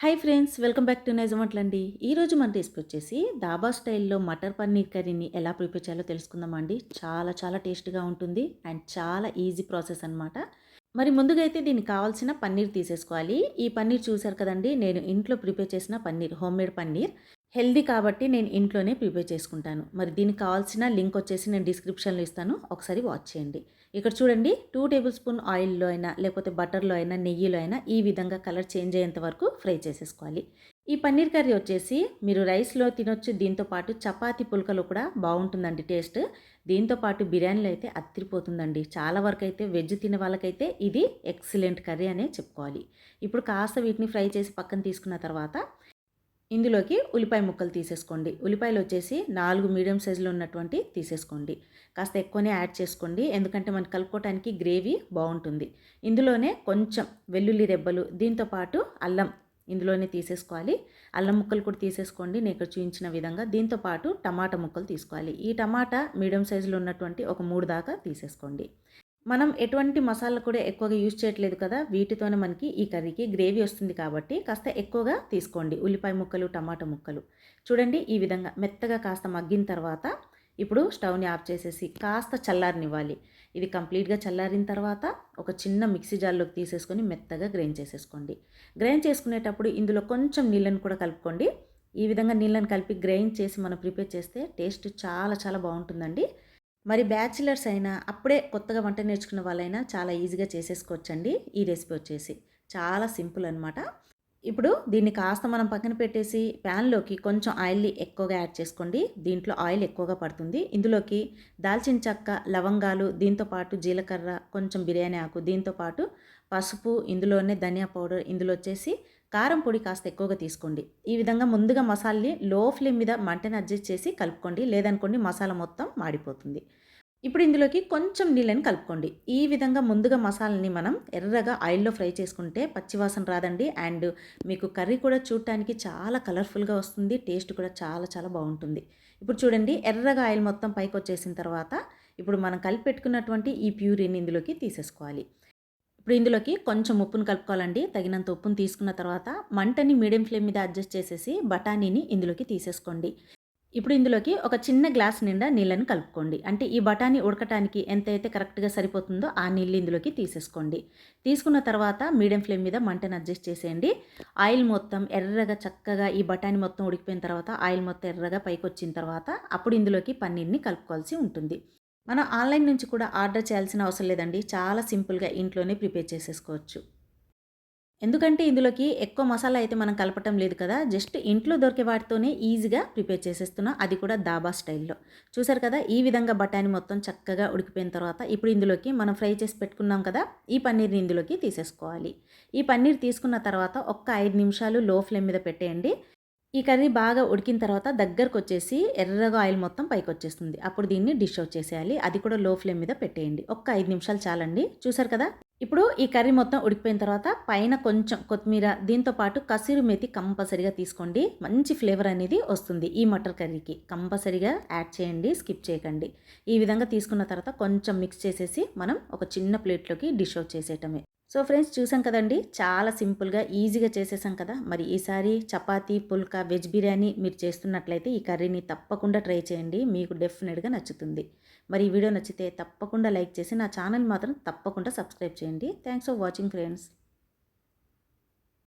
Hi friends welcome back to నైజమట్లండి ఈరోజు మన recipe వచ్చేసి దాబా స్టైల్లో మటర్ పన్నీర్ కర్రీని ఎలా ప్రిపేర్ చేయాలో తెలుసుకుందామండి చాలా చాలా టేస్ట్గా ఉంటుంది అండ్ చాలా ఈజీ ప్రాసెస్ అనమాట మరి ముందుగా అయితే దీనికి కావాల్సిన పన్నీర్ తీసేసుకోవాలి. ఈ పన్నీర్ చూసారు కదండి నేను ఇంట్లో ప్రిపేర్ చేసిన paneer homemade paneer. Healthy కాబట్టి నేను ఇంట్లోనే ప్రిపేర్ చేసుకుంటాను. మరి దీనికి కావాల్సిన లింక్ వచ్చేసి నేను డిస్క్రిప్షన్లో ఇస్తాను. ఒకసారి వాచ్ చేయండి. ఇక్కడ చూడండి టూ టేబుల్ స్పూన్ ఆయిల్లో అయినా లేకపోతే బటర్లో అయినా నెయ్యిలో అయినా ఈ విధంగా కలర్ చేంజ్ అయ్యేంత వరకు ఫ్రై చేసేసుకోవాలి. ఈ పన్నీర్ కర్రీ వచ్చేసి మీరు రైస్లో తినొచ్చు. దీంతో పాటు చపాతీ పుల్కలో కూడా బాగుంటుందండి టేస్ట్. దీంతో పాటు బిర్యానీలో అయితే అత్తిరిపోతుందండి. చాలా వరకు అయితే వెజ్ తినే వాళ్ళకైతే ఇది ఎక్సలెంట్ కర్రీ అనే చెప్పుకోవాలి. ఇప్పుడు కాస్త వీటిని ఫ్రై చేసి పక్కన తీసుకున్న తర్వాత ఇందులోకి ఉల్లిపాయ ముక్కలు తీసేసుకోండి. ఉల్లిపాయలు వచ్చేసి నాలుగు మీడియం సైజులో ఉన్నటువంటి తీసేసుకోండి. కాస్త ఎక్కువనే యాడ్ చేసుకోండి. ఎందుకంటే మనకి కలుపుకోవటానికి గ్రేవీ బాగుంటుంది. ఇందులోనే కొంచెం వెల్లుల్లి రెబ్బలు దీంతోపాటు అల్లం ఇందులోనే తీసేసుకోవాలి. అల్లం ముక్కలు కూడా తీసేసుకోండి. నేను ఇక్కడ చూపించిన విధంగా దీంతోపాటు టమాటా ముక్కలు తీసుకోవాలి. ఈ టమాటా మీడియం సైజులో ఉన్నటువంటి ఒక మూడు దాకా తీసేసుకోండి. మనం ఎటువంటి మసాలా కూడా ఎక్కువగా యూజ్ చేయట్లేదు కదా వీటితోనే మనకి ఈ కర్రీకి గ్రేవీ వస్తుంది కాబట్టి కాస్త ఎక్కువగా తీసుకోండి. ఉల్లిపాయ ముక్కలు టమాటా ముక్కలు. చూడండి ఈ విధంగా మెత్తగా కాస్త మగ్గిన తర్వాత ఇప్పుడు స్టవ్ని ఆఫ్ చేసేసి కాస్త చల్లారనివ్వాలి. ఇది కంప్లీట్గా చల్లారిన తర్వాత ఒక చిన్న మిక్సీ జార్లోకి తీసేసుకొని మెత్తగా గ్రైండ్ చేసేసుకోండి. గ్రైండ్ చేసుకునేటప్పుడు ఇందులో కొంచెం నీళ్ళని కూడా కలుపుకోండి. ఈ విధంగా నీళ్ళని కలిపి గ్రైండ్ చేసి మనం ప్రిపేర్ చేస్తే టేస్ట్ చాలా చాలా బాగుంటుందండి. మరి బ్యాచిలర్స్ అయినా అప్పుడే కొత్తగా వంట నేర్చుకున్న వాళ్ళైనా చాలా ఈజీగా చేసేసుకోవచ్చండి. ఈ రెసిపీ వచ్చేసి చాలా సింపుల్ అనమాట ఇప్పుడు దీన్ని కాస్త మనం పక్కన పెట్టేసి ప్యాన్లోకి కొంచెం ఆయిల్ని ఎక్కువగా యాడ్ చేసుకోండి. దీంట్లో ఆయిల్ ఎక్కువగా పడుతుంది. ఇందులోకి దాల్చిన చెక్క లవంగాలు దీంతోపాటు జీలకర్ర కొంచెం బిర్యానీ ఆకు దీంతోపాటు పసుపు ఇందులోనే ధనియా పౌడర్ ఇందులో వచ్చేసి కారం పొడి కాస్త ఎక్కువగా తీసుకోండి. ఈ విధంగా ముందుగా మసాలని లో ఫ్లేమ్ మీద మంటని అడ్జస్ట్ చేసి కలుపుకోండి. లేదనుకోండి మసాలా మొత్తం మాడిపోతుంది. ఇప్పుడు ఇందులోకి కొంచెం నీళ్ళని కలుపుకోండి. ఈ విధంగా ముందుగా మసాలని మనం ఎర్రగా ఆయిల్లో ఫ్రై చేసుకుంటే పచ్చివాసన రాదండి. అండ్ మీకు కర్రీ కూడా చూడటానికి చాలా కలర్ఫుల్గా వస్తుంది. టేస్ట్ కూడా చాలా చాలా బాగుంటుంది. ఇప్పుడు చూడండి ఎర్రగా ఆయిల్ మొత్తం పైకి వచ్చేసిన తర్వాత ఇప్పుడు మనం కలిపి పెట్టుకున్నటువంటి ఈ ప్యూరిని ఇందులోకి తీసేసుకోవాలి. ఇప్పుడు ఇందులోకి కొంచెం ఉప్పును కలుపుకోవాలండి. తగినంత ఉప్పును తీసుకున్న తర్వాత మంటని మీడియం ఫ్లేమ్ మీద అడ్జస్ట్ చేసేసి బఠానీని ఇందులోకి తీసేసుకోండి. ఇప్పుడు ఇందులోకి ఒక చిన్న గ్లాస్ నిండా నీళ్ళని కలుపుకోండి. అంటే ఈ బఠానీ ఉడకటానికి ఎంతైతే కరెక్ట్గా సరిపోతుందో ఆ నీళ్ళు ఇందులోకి తీసేసుకోండి. తీసుకున్న తర్వాత మీడియం ఫ్లేమ్ మీద మంటను అడ్జస్ట్ చేసేయండి. ఆయిల్ మొత్తం ఎర్రగా చక్కగా ఈ బఠానీ మొత్తం ఉడికిపోయిన తర్వాత ఆయిల్ మొత్తం ఎర్రగా పైకి వచ్చిన తర్వాత అప్పుడు ఇందులోకి పన్నీర్ని కలుపుకోవాల్సి ఉంటుంది. మనం ఆన్లైన్ నుంచి కూడా ఆర్డర్ చేయాల్సిన అవసరం లేదండి. చాలా సింపుల్గా ఇంట్లోనే ప్రిపేర్ చేసేసుకోవచ్చు. ఎందుకంటే ఇందులోకి ఎక్కువ మసాలా అయితే మనం కలపటం లేదు కదా. జస్ట్ ఇంట్లో దొరికే వాటితోనే ఈజీగా ప్రిపేర్ చేసేస్తున్నాం. అది కూడా దాబా స్టైల్లో. చూసారు కదా? ఈ విధంగా బఠానీ మొత్తం చక్కగా ఉడికిపోయిన తర్వాత ఇప్పుడు ఇందులోకి మనం ఫ్రై చేసి పెట్టుకున్నాం కదా? ఈ పన్నీర్ని ఇందులోకి తీసేసుకోవాలి. ఈ పన్నీర్ తీసుకున్న తర్వాత ఒక్క ఐదు నిమిషాలు లో ఫ్లేమ్ మీద పెట్టేయండి. ఈ కర్రీ బాగా ఉడికిన తర్వాత దగ్గరకు వచ్చేసి ఎర్రగా ఆయిల్ మొత్తం పైకి వచ్చేస్తుంది అప్పుడు దీన్ని డిష్ అవుట్ చేసేయాలి. అది కూడా లో ఫ్లేమ్ మీద పెట్టేయండి. ఒక్క ఐదు నిమిషాలు చాలండి. చూసారు కదా? ఇప్పుడు ఈ కర్రీ మొత్తం ఉడికిపోయిన తర్వాత పైన కొంచెం కొత్తిమీర దీంతో పాటు కసిరు మెతి కంపల్సరీగా తీసుకోండి. మంచి ఫ్లేవర్ అనేది వస్తుంది ఈ మటర్ కర్రీకి. కంపల్సరీగా యాడ్ చేయండి స్కిప్ చేయకండి. ఈ విధంగా తీసుకున్న తర్వాత కొంచెం మిక్స్ చేసేసి మనం ఒక చిన్న ప్లేట్లోకి డిష్ అవుట్ చేసేయటమే. సో ఫ్రెండ్స్ చూసాం కదండి? చాలా సింపుల్గా ఈజీగా చేసేసాం కదా? మరి ఈసారి చపాతీ పుల్కా వెజ్ బిర్యానీ మీరు చేస్తున్నట్లయితే ఈ కర్రీని తప్పకుండా ట్రై చేయండి. మీకు డెఫినెట్గా నచ్చుతుంది. మరి ఈ వీడియో నచ్చితే తప్పకుండా లైక్ చేసి నా ఛానల్ మాత్రం తప్పకుండా సబ్స్క్రైబ్ చేయండి. Thanks for watching friends.